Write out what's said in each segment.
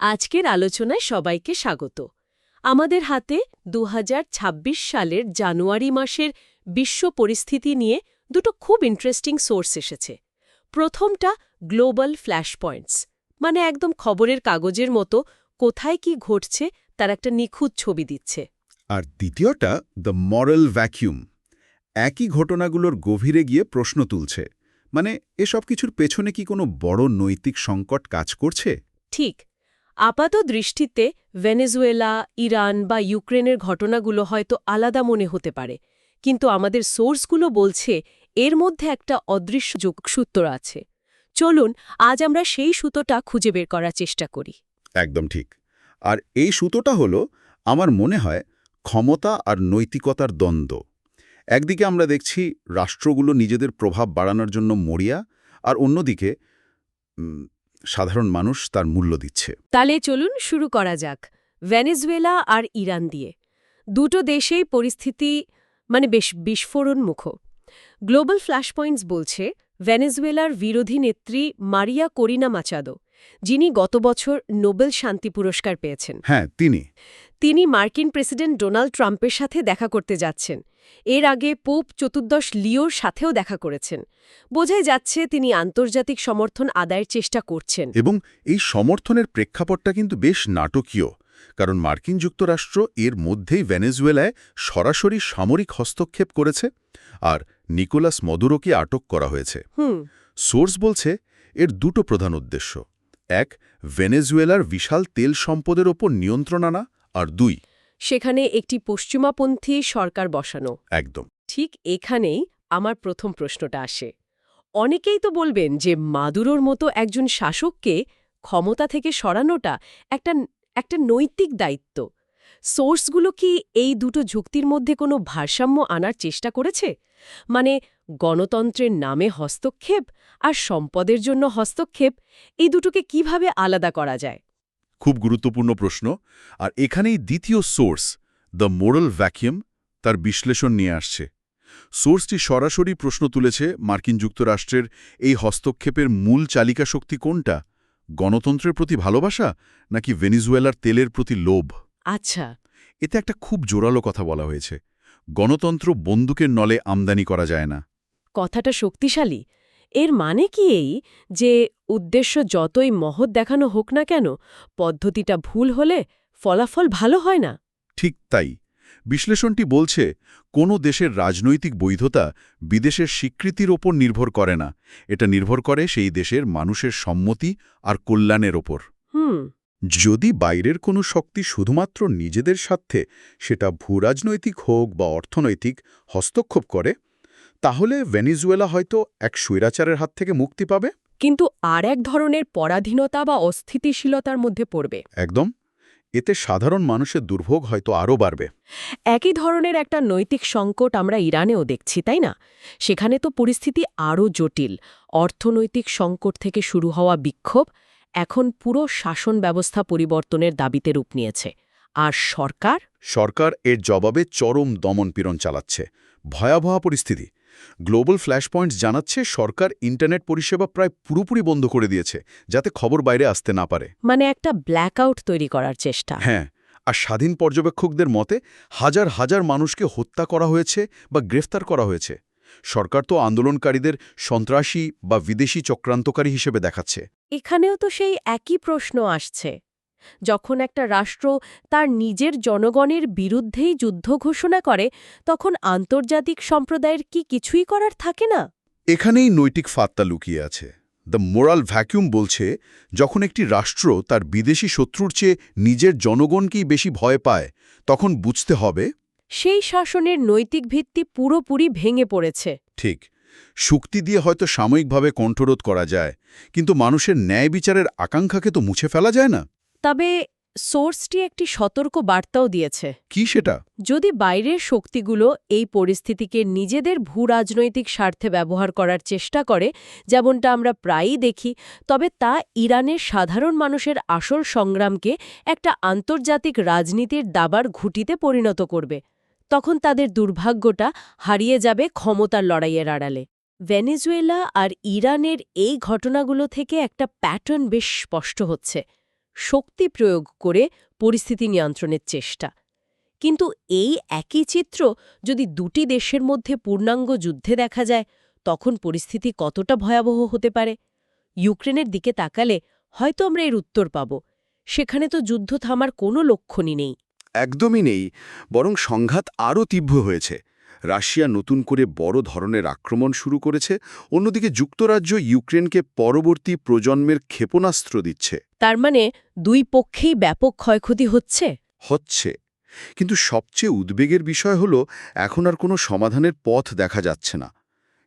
আজকের আলোচনায় সবাইকে স্বাগত। আমাদের হাতে দু হাজার ছাব্বিশ সালের জানুয়ারি মাসের বিশ্ব পরিস্থিতি নিয়ে দুটো খুব ইন্টারেস্টিং সোর্স এসেছে। প্রথমটা গ্লোবাল ফ্ল্যাশ পয়েন্টস মানে একদম খবরের কাগজের মতো কোথায় কি ঘটছে তার একটা নিখুঁত ছবি দিচ্ছে। আর দ্বিতীয়টা দ্য মরাল ভ্যাকিউম একই ঘটনাগুলোর গভীরে গিয়ে প্রশ্ন তুলছে। মানে এসব কিছুর পেছনে কি কোনো বড় নৈতিক সংকট কাজ করছে? ঠিক আপাত দৃষ্টিতে ভেনেজুয়েলা, ইরান বা ইউক্রেনের ঘটনাগুলো হয়তো আলাদা মনে হতে পারে, কিন্তু আমাদের সোর্সগুলো বলছে এর মধ্যে একটা অদৃশ্য যোগসূত্র আছে। চলুন, আজ আমরা সেই সুতোটা খুঁজে বের করার চেষ্টা করি। একদম ঠিক। আর এই সুতোটা হলো আমার মনে হয় ক্ষমতা আর নৈতিকতার দ্বন্দ্ব। একদিকে আমরা দেখছি রাষ্ট্রগুলো নিজেদের প্রভাব বাড়ানোর জন্য মরিয়া, আর অন্যদিকে সাধারণ মানুষ তার মূল্য দিচ্ছে। তাহলে চলুন শুরু করা যাক ভেনেজুয়েলা আর ইরান দিয়ে। দুটো দেশেই পরিস্থিতি মানে বেশ বিস্ফোরণমুখ। গ্লোবাল ফ্ল্যাশ পয়েন্টস বলছে ভেনেজুয়েলার বিরোধী নেত্রী মারিয়া করিনা মাচাদো যিনি গত বছর নোবেল শান্তি পুরস্কার পেয়েছেন। হ্যাঁ তিনি। তিনি মার্কিন প্রেসিডেন্ট ডোনাল্ড ট্রাম্পের সাথে দেখা করতে যাচ্ছেন। এর আগে পোপ চতুর্দশ লিওর সাথেও দেখা করেছেন। বোঝাই যাচ্ছে তিনি আন্তর্জাতিক সমর্থন আদায়ের চেষ্টা করছেন। এবং এই সমর্থনের প্রেক্ষাপটটা কিন্তু বেশ নাটকীয় কারণ মার্কিন যুক্তরাষ্ট্র এর মধ্যেই ভেনেজুয়েলায় সরাসরি সামরিক হস্তক্ষেপ করেছে আর নিকোলাস মদুরোকে আটক করা হয়েছে। হুম। সোর্স বলছে এর দুটো প্রধান উদ্দেশ্য। এক ভেনেজুয়েলার বিশাল তেল সম্পদের ওপর নিয়ন্ত্রণ আনা আর দুই সেখানে একটি পশ্চিমাপন্থী সরকার বসানো। একদম। ঠিক এখানেই আমার প্রথম প্রশ্নটা আসে। অনেকেই তো বলবেন যে মাদুরোর মতো একজন শাসককে ক্ষমতা থেকে সরানোটা একটা একটা নৈতিক দায়িত্ব। সোর্সগুলো কি এই দুটো যুক্তির মধ্যে কোনো ভারসাম্য আনার চেষ্টা করেছে? মানে গণতন্ত্রের নামে হস্তক্ষেপ আর সম্পদের জন্য হস্তক্ষেপ এই দুটোকে কীভাবে আলাদা করা যায়? খুব গুরুত্বপূর্ণ প্রশ্ন। আর এখানেই দ্বিতীয় সোর্স দ্য মোরাল ভ্যাকিউম তার বিশ্লেষণ নিয়ে আসছে। সোর্সটি সরাসরি প্রশ্ন তুলেছে মার্কিন যুক্তরাষ্ট্রের এই হস্তক্ষেপের মূল চালিকা শক্তি কোনটা? গণতন্ত্রের প্রতি ভালোবাসা নাকি ভেনিজুয়েলার তেলের প্রতি লোভ? আচ্ছা। এতে একটা খুব জোরালো কথা বলা হয়েছে। গণতন্ত্র বন্দুকের নলে আমদানি করা যায় না। কথাটা শক্তিশালী। এর মানে কি এই যে উদ্দেশ্য যতই মহৎ দেখানো হোক না কেন পদ্ধতিটা ভুল হলে ফলাফল ভালো হয় না? ঠিক তাই। বিশ্লেষণটি বলছে কোনো দেশের রাজনৈতিক বৈধতা বিদেশের স্বীকৃতির ওপর নির্ভর করে না। এটা নির্ভর করে সেই দেশের মানুষের সম্মতি আর কল্যাণের ওপর। হুম। যদি বাইরের কোনো শক্তি শুধুমাত্র নিজেদের স্বার্থে সেটা ভূরাজনৈতিক হোক বা অর্থনৈতিক হস্তক্ষেপ করে তাহলে ভেনিজুয়েলা হয়তো এক স্বৈরাচারের হাত থেকে মুক্তি পাবে? কিন্তু আর এক ধরনের পরাধীনতা বা অস্থিতিশীলতার মধ্যে পড়বে। একদম। এতে সাধারণ মানুষের দুর্ভোগ হয়তো আরও বাড়বে। একই ধরনের একটা নৈতিক সংকট আমরা ইরানেও দেখছি তাই না? সেখানে তো পরিস্থিতি আরও জটিল। অর্থনৈতিক সংকট থেকে শুরু হওয়া বিক্ষোভ এখন পুরো শাসন ব্যবস্থা পরিবর্তনের দাবিতে রূপ নিয়েছে। আর সরকার? সরকার এর জবাবে চরম দমন দমনপীড়ন চালাচ্ছে। ভয়াবহ পরিস্থিতি। গ্লোবাল ফ্ল্যাশ পয়েন্টস জানাচ্ছে সরকার ইন্টারনেট পরিষেবা প্রায় পুরোপুরি বন্ধ করে দিয়েছে যাতে খবর বাইরে আসতে না পারে। মানে একটা ব্ল্যাকআউট তৈরি করার চেষ্টা। হ্যাঁ আর স্বাধীন পর্যবেক্ষকদের মতে হাজার হাজার মানুষকে হত্যা করা হয়েছে বা গ্রেফতার করা হয়েছে। সরকার তো আন্দোলনকারীদের সন্ত্রাসী বা বিদেশি চক্রান্তকারী হিসেবে দেখাচ্ছে। এখানেও তো সেই একই প্রশ্ন আসছে। যখন একটা রাষ্ট্র তার নিজের জনগণের বিরুদ্ধেই যুদ্ধ ঘোষণা করে তখন আন্তর্জাতিক সম্প্রদায়ের কি কিছুই করার থাকে না? এখানেই নৈতিক ফাত্তা লুকিয়ে আছে। দ্য মোরাল ভ্যাকিউম বলছে যখন একটি রাষ্ট্র তার বিদেশি শত্রুর চেয়ে নিজের জনগণকেই বেশি ভয় পায় তখন বুঝতে হবে সেই শাসনের নৈতিক ভিত্তি পুরোপুরি ভেঙে পড়েছে। ঠিক শক্তি দিয়ে হয়তো সাময়িকভাবে কণ্ঠরোধ করা যায় কিন্তু মানুষের ন্যায় বিচারের আকাঙ্ক্ষাকে তো মুছে ফেলা যায় না। তবে সোর্সটি একটি সতর্ক বার্তাও দিয়েছে। কি সেটা? যদি বাইরের শক্তিগুলো এই পরিস্থিতিকে নিজেদের ভূরাজনৈতিক স্বার্থে ব্যবহার করার চেষ্টা করে যেমনটা আমরা প্রায়ই দেখি তবে তা ইরানের সাধারণ মানুষের আসল সংগ্রামকে একটা আন্তর্জাতিক রাজনীতির দাবার ঘুটিতে পরিণত করবে তখন তাদের দুর্ভাগ্যটা হারিয়ে যাবে ক্ষমতার লড়াইয়ের আড়ালে। ভেনেজুয়েলা আর ইরানের এই ঘটনাগুলো থেকে একটা প্যাটার্ন বেশ স্পষ্ট হচ্ছে। শক্তি প্রয়োগ করে পরিস্থিতি নিয়ন্ত্রণের চেষ্টা। কিন্তু এই একই চিত্র যদি দুটি দেশের মধ্যে পূর্ণাঙ্গ যুদ্ধে দেখা যায়, তখন পরিস্থিতি কতটা ভয়াবহ হতে পারে? ইউক্রেনের দিকে তাকালে হয়তো আমরা এর উত্তর পাব। সেখানে তো যুদ্ধ থামার কোনো লক্ষণই নেই। একদমই নেই, বরং সংঘাত আরও তীব্র হয়েছে। রাশিয়া নতুন করে বড় ধরনের আক্রমণ শুরু করেছে অন্যদিকে যুক্তরাজ্য ইউক্রেনকে পরবর্তী প্রজন্মের ক্ষেপণাস্ত্র দিচ্ছে। তার মানে দুই পক্ষেই ব্যাপক ক্ষয়ক্ষতি হচ্ছে? হচ্ছে। কিন্তু সবচেয়ে উদ্বেগের বিষয় হল এখন আর কোনো সমাধানের পথ দেখা যাচ্ছে না।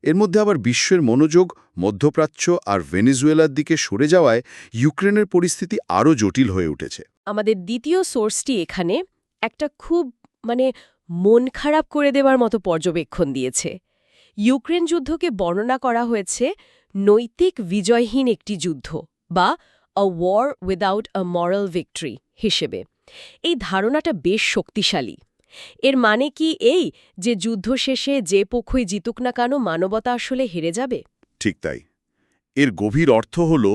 এর মধ্যে আবার বিশ্বের মনোযোগ মধ্যপ্রাচ্য আর ভেনেজুয়েলার দিকে সরে যাওয়ায় ইউক্রেনের পরিস্থিতি আরও জটিল হয়ে উঠেছে। আমাদের দ্বিতীয় সোর্সটি এখানে একটা খুব মানে মন খারাপ করে দেওয়ার মতো পর্যবেক্ষণ দিয়েছে। ইউক্রেন যুদ্ধকে বর্ণনা করা হয়েছে নৈতিক বিজয়হীন একটি যুদ্ধ বা a war without a moral victory হিসেবে। এই ধারণাটা বেশ শক্তিশালী। এর মানে কি এই যে যুদ্ধ শেষে যে পক্ষই জিতুক না কেন মানবতা আসলে হেরে যাবে? ঠিক তাই। এর গভীর অর্থ হল,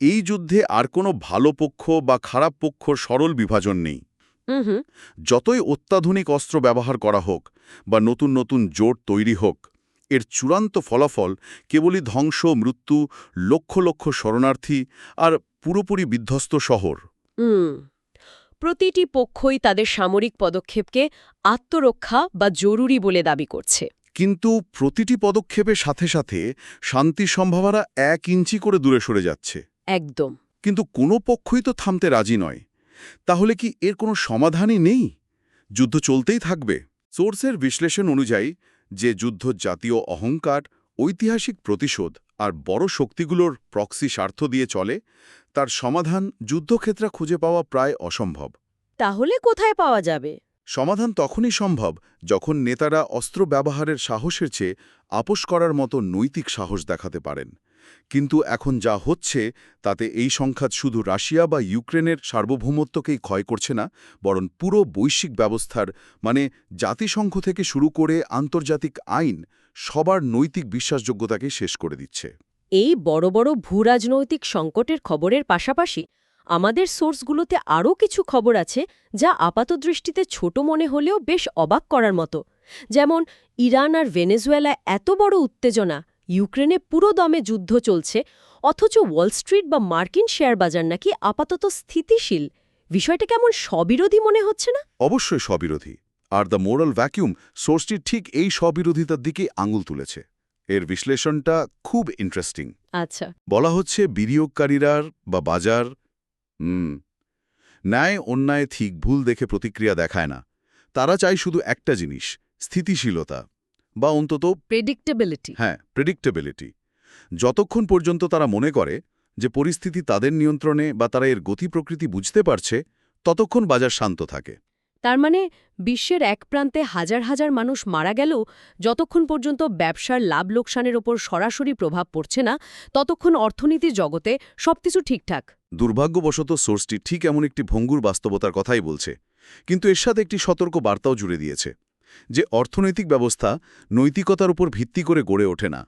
এই যুদ্ধে আর কোনো ভালো পক্ষ বা খারাপ পক্ষর সরল বিভাজন নেই। যতই অত্যাধুনিক অস্ত্র ব্যবহার করা হোক বা নতুন নতুন জোট তৈরি হোক এর চূড়ান্ত ফলাফল কেবলই ধ্বংস মৃত্যু লক্ষ লক্ষ শরণার্থী আর পুরোপুরি বিধ্বস্ত শহর। প্রতিটি পক্ষই তাদের সামরিক পদক্ষেপকে আত্মরক্ষা বা জরুরি বলে দাবি করছে। কিন্তু প্রতিটি পদক্ষেপের সাথে সাথে শান্তি সম্ভাবনা এক ইঞ্চি করে দূরে সরে যাচ্ছে। একদম। কিন্তু কোনো পক্ষই তো থামতে রাজি নয়। তাহলে কি এর কোনো সমাধানই নেই? যুদ্ধ চলতেই থাকবে। সোর্সের বিশ্লেষণ অনুযায়ী যে যুদ্ধ জাতীয় অহংকার ঐতিহাসিক প্রতিশোধ আর বড় শক্তিগুলোর প্রক্সি স্বার্থ দিয়ে চলে তার সমাধান যুদ্ধক্ষেত্রে খুঁজে পাওয়া প্রায় অসম্ভব। তাহলে কোথায় পাওয়া যাবে? সমাধান তখনই সম্ভব যখন নেতারা অস্ত্র ব্যবহারের সাহসের চেয়ে আপোষ করার মতো নৈতিক সাহস দেখাতে পারেন। কিন্তু এখন যা হচ্ছে, তাতে এই সংখ্যাত শুধু রাশিয়া বা ইউক্রেনের সার্বভৌমত্বকেই ক্ষয় করছে না, বরং পুরো বৈশ্বিক ব্যবস্থার মানে জাতিসংঘ থেকে শুরু করে আন্তর্জাতিক আইন, সবার নৈতিক বিশ্বাসযোগ্যতাকে শেষ করে দিচ্ছে। এই বড় বড় ভূরাজনৈতিক সংকটের খবরের পাশাপাশি আমাদের সোর্সগুলোতে আরও কিছু খবর আছে যা আপাতদৃষ্টিতে ছোট মনে হলেও বেশ অবাক করার মতো। যেমন ইরান আর ভেনেজুয়েলা এত বড় উত্তেজনা ইউক্রেনে পুরো দমে যুদ্ধ চলছে অথচ ওয়াল স্ট্রিট বা মার্কিন শেয়ার বাজার নাকি আপাতত স্থিতিশীল। বিষয়টা কেমন স্ববিরোধী মনে হচ্ছে না? অবশ্যই স্ববিরোধী আর দ্য মোরাল ভ্যাকিউম সোর্সটি ঠিক এই স্ববিরোধিতার দিকে আঙুল তুলেছে। এর বিশ্লেষণটা খুব ইন্টারেস্টিং আচ্ছা। বলা হচ্ছে বিনিয়োগকারীরার বা বাজার হুম ন্যায় অন্যায় ঠিক ভুল দেখে প্রতিক্রিয়া দেখায় না। তারা চায় শুধু একটা জিনিস স্থিতিশীলতা বা অন্তত প্রেডিক্টেবিলিটি হ্যাঁ প্রেডিক্টেবিলিটি যতক্ষণ পর্যন্ত তারা মনে করে যে পরিস্থিতি তাদের নিয়ন্ত্রণে বা তারা এর গতি প্রকৃতি বুঝতে পারছে ততক্ষণ বাজার শান্ত থাকে। তার মানে বিশ্বের এক প্রান্তে হাজার হাজার মানুষ মারা গেলেও যতক্ষণ পর্যন্ত ব্যবসার লাভ লোকসানের ওপর সরাসরি প্রভাব পড়ছে না ততক্ষণ অর্থনীতি জগতে সবকিছু ঠিকঠাক। দুর্ভাগ্যবশত সোর্সটি ঠিক এমন একটি ভঙ্গুর বাস্তবতার কথাই বলছে কিন্তু এর সাথে একটি সতর্ক বার্তাও জুড়ে দিয়েছে। যে অর্থনৈতিক ব্যবস্থা নৈতিকতার উপর ভিত্তি করে গড়ে ওঠে না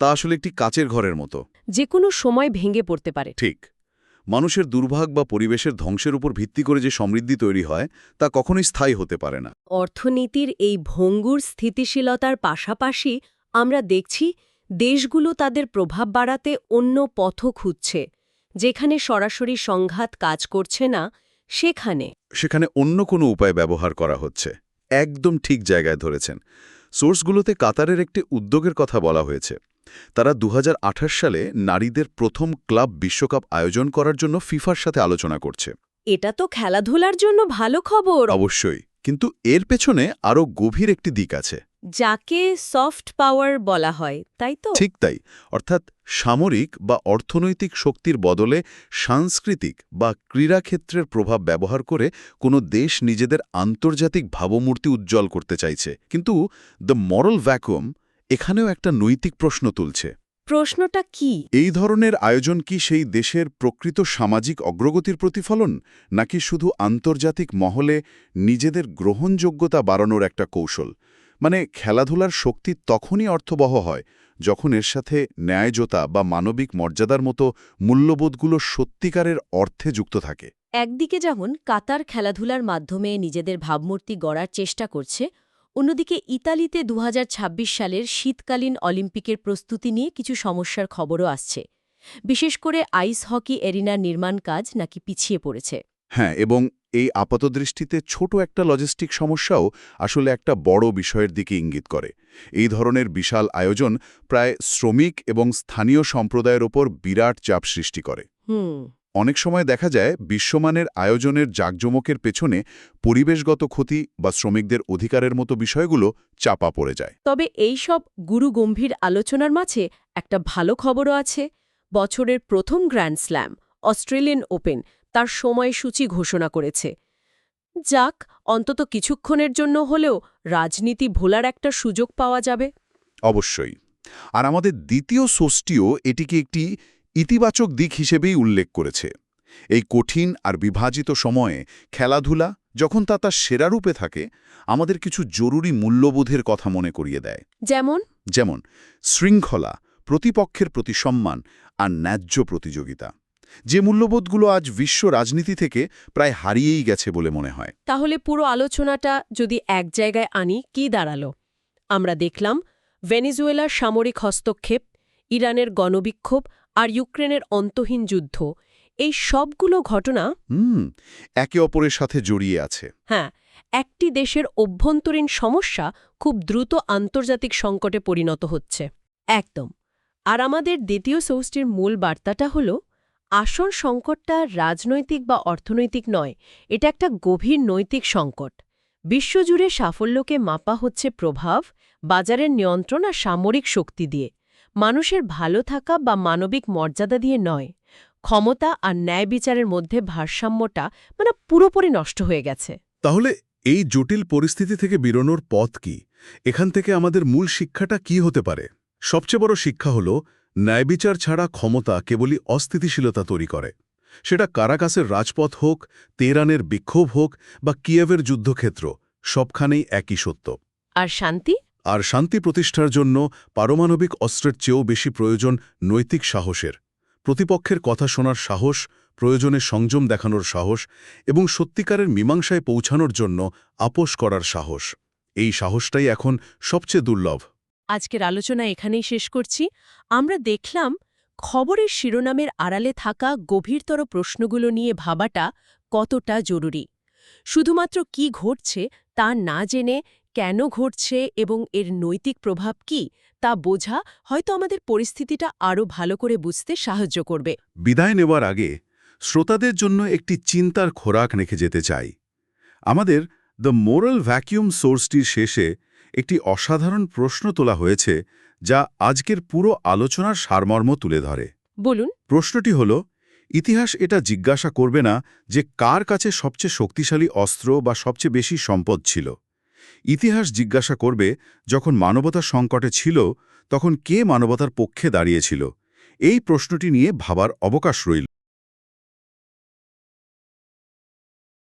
তা আসলে একটি কাচের ঘরের মতো। যে কোনো সময় ভেঙে পড়তে পারে। ঠিক। মানুষের দুর্ভাগ বা পরিবেশের ধ্বংসের উপর ভিত্তি করে যে সমৃদ্ধি তৈরি হয় তা কখনোই স্থায়ী হতে পারে না। অর্থনীতির এই ভঙ্গুর স্থিতিশীলতার পাশাপাশি আমরা দেখছি দেশগুলো তাদের প্রভাব বাড়াতে অন্য পথ খুঁজছে যেখানে সরাসরি সংঘাত কাজ করছে না সেখানে। সেখানে অন্য কোনো উপায় ব্যবহার করা হচ্ছে। একদম ঠিক জায়গায় ধরেছেন। সোর্সগুলোতে কাতারের একটি উদ্যোগের কথা বলা হয়েছে। তারা দু হাজার আঠাশ সালে নারীদের প্রথম ক্লাব বিশ্বকাপ আয়োজন করার জন্য ফিফার সাথে আলোচনা করছে। এটা তো খেলাধুলার জন্য ভালো খবর। অবশ্যই। কিন্তু এর পেছনে আরও গভীর একটি দিক আছে। যাকে সফট পাওয়ার বলা হয় তাই তো? ঠিক তাই। অর্থাৎ সামরিক বা অর্থনৈতিক শক্তির বদলে সাংস্কৃতিক বা ক্রীড়াক্ষেত্রের প্রভাব ব্যবহার করে কোনো দেশ নিজেদের আন্তর্জাতিক ভাবমূর্তি উজ্জ্বল করতে চাইছে। কিন্তু দ্য মরাল ভ্যাকুয়াম এখানেও একটা নৈতিক প্রশ্ন তুলছে। প্রশ্নটা কি? এই ধরনের আয়োজন কি সেই দেশের প্রকৃত সামাজিক অগ্রগতির প্রতিফলন নাকি শুধু আন্তর্জাতিক মহলে নিজেদের গ্রহণযোগ্যতা বাড়ানোর একটা কৌশল? মানে খেলাধুলার শক্তি তখনই অর্থবহ হয় যখন এর সাথে ন্যায়যতা বা মানবিক মর্যাদার মতো মূল্যবোধগুলো সত্যিকারের অর্থে যুক্ত থাকে। একদিকে যেমন কাতার খেলাধুলার মাধ্যমে নিজেদের ভাবমূর্তি গড়ার চেষ্টা করছে অন্যদিকে ইতালিতে দু হাজার ছাব্বিশ সালের শীতকালীন অলিম্পিকের প্রস্তুতি নিয়ে কিছু সমস্যার খবরও আসছে। বিশেষ করে আইস হকি এরিনার নির্মাণ কাজ নাকি পিছিয়ে পড়েছে। হ্যাঁ এবং এই আপাতদৃষ্টিতে ছোট একটা লজিস্টিক সমস্যাও আসলে একটা বড় বিষয়ের দিকে ইঙ্গিত করে। এই ধরনের বিশাল আয়োজন প্রায় শ্রমিক এবং স্থানীয় সম্প্রদায়ের ওপর বিরাট চাপ সৃষ্টি করে। হুম। অনেক সময় দেখা যায় বিশ্বমানের আয়োজনের জাকজমকের পেছনে পরিবেশগত ক্ষতি বা শ্রমিকদের অধিকারের মতো বিষয়গুলো চাপা পড়ে যায়। তবে এই সব গুরু গম্ভীর আলোচনার মাঝে একটা ভালো খবরও আছে। বছরের প্রথম গ্র্যান্ড স্ল্যাম অস্ট্রেলিয়ান ওপেন তার সময়সূচি ঘোষণা করেছে। যাক অন্তত কিছুক্ষণের জন্য হলেও রাজনীতি ভোলার একটা সুযোগ পাওয়া যাবে। অবশ্যই। আর আমাদের দ্বিতীয় সোর্সটিও এটিকে একটি ইতিবাচক দিক হিসেবেই উল্লেখ করেছে। এই কঠিন আর বিভাজিত সময়ে খেলাধুলা যখন তা তার সেরা রূপে থাকে আমাদের কিছু জরুরি মূল্যবোধের কথা মনে করিয়ে দেয়। যেমন? যেমন শৃঙ্খলা প্রতিপক্ষের প্রতি সম্মান আর ন্যায্য প্রতিযোগিতা। যে মূল্যবোধগুলো আজ বিশ্ব রাজনীতি থেকে প্রায় হারিয়েই গেছে বলে মনে হয়। তাহলে পুরো আলোচনাটা যদি এক জায়গায় আনি কি দাঁড়াল? আমরা দেখলাম ভেনিজুয়েলার সামরিক হস্তক্ষেপ ইরানের গণবিক্ষোভ আর ইউক্রেনের অন্তহীন যুদ্ধ এই সবগুলো ঘটনা হুম একে অপরের সাথে জড়িয়ে আছে। হ্যাঁ একটি দেশের অভ্যন্তরীণ সমস্যা খুব দ্রুত আন্তর্জাতিক সংকটে পরিণত হচ্ছে। একদম। আর আমাদের দ্বিতীয় সৌষ্টির মূল বার্তাটা হল আসল সংকটটা রাজনৈতিক বা অর্থনৈতিক নয় এটা একটা গভীর নৈতিক সংকট। বিশ্বজুড়ে সাফল্যকে মাপা হচ্ছে প্রভাব বাজারের নিয়ন্ত্রণ আর সামরিক শক্তি দিয়ে। মানুষের ভালো থাকা বা মানবিক মর্যাদা দিয়ে নয় ক্ষমতা আর ন্যায় বিচারের মধ্যে ভারসাম্যটা মানে পুরোপুরি নষ্ট হয়ে গেছে। তাহলে এই জটিল পরিস্থিতি থেকে বেরোনোর পথ কি? এখান থেকে আমাদের মূল শিক্ষাটা কি হতে পারে? সবচেয়ে বড় শিক্ষা হল ন্যায়বিচার ছাড়া ক্ষমতা কেবলই অস্থিতিশীলতা তৈরি করে। সেটা কারাকাসের রাজপথ হোক তেরানের বিক্ষোভ হোক বা কিয়েভের যুদ্ধক্ষেত্র সবখানেই একই সত্য। আর শান্তি? আর শান্তি প্রতিষ্ঠার জন্য পারমাণবিক অস্ত্রের চেয়েও বেশি প্রয়োজন নৈতিক সাহসের। প্রতিপক্ষের কথা শোনার সাহস, প্রয়োজনে সংযম দেখানোর সাহস এবং সত্যিকারের মীমাংসায় পৌঁছানোর জন্য আপোষ করার সাহস। এই সাহসটাই এখন সবচেয়ে দুর্লভ। আজকের আলোচনা এখানেই শেষ করছি। আমরা দেখলাম খবরের শিরোনামের আড়ালে থাকা গভীরতর প্রশ্নগুলো নিয়ে ভাবাটা কতটা জরুরি। শুধুমাত্র কি ঘটছে তা না জেনে কেন ঘটছে এবং এর নৈতিক প্রভাব কি তা বোঝা হয়তো আমাদের পরিস্থিতিটা আরও ভালো করে বুঝতে সাহায্য করবে। বিদায় নেওয়ার আগে শ্রোতাদের জন্য একটি চিন্তার খোরাক রেখে যেতে চাই। আমাদের দ্য মোরাল ভ্যাকিউম সোর্সটির শেষে একটি অসাধারণ প্রশ্ন তোলা হয়েছে যা আজকের পুরো আলোচনার সারমর্ম তুলে ধরে। বলুন। প্রশ্নটি হল ইতিহাস এটা জিজ্ঞাসা করবে না যে কার কাছে সবচেয়ে শক্তিশালী অস্ত্র বা সবচেয়ে বেশি সম্পদ ছিল? ইতিহাস জিজ্ঞাসা করবে যখন মানবতার সংকটে ছিল, তখন কে মানবতার পক্ষে দাঁড়িয়েছিল? এই প্রশ্নটি নিয়ে ভাবার অবকাশ রইল।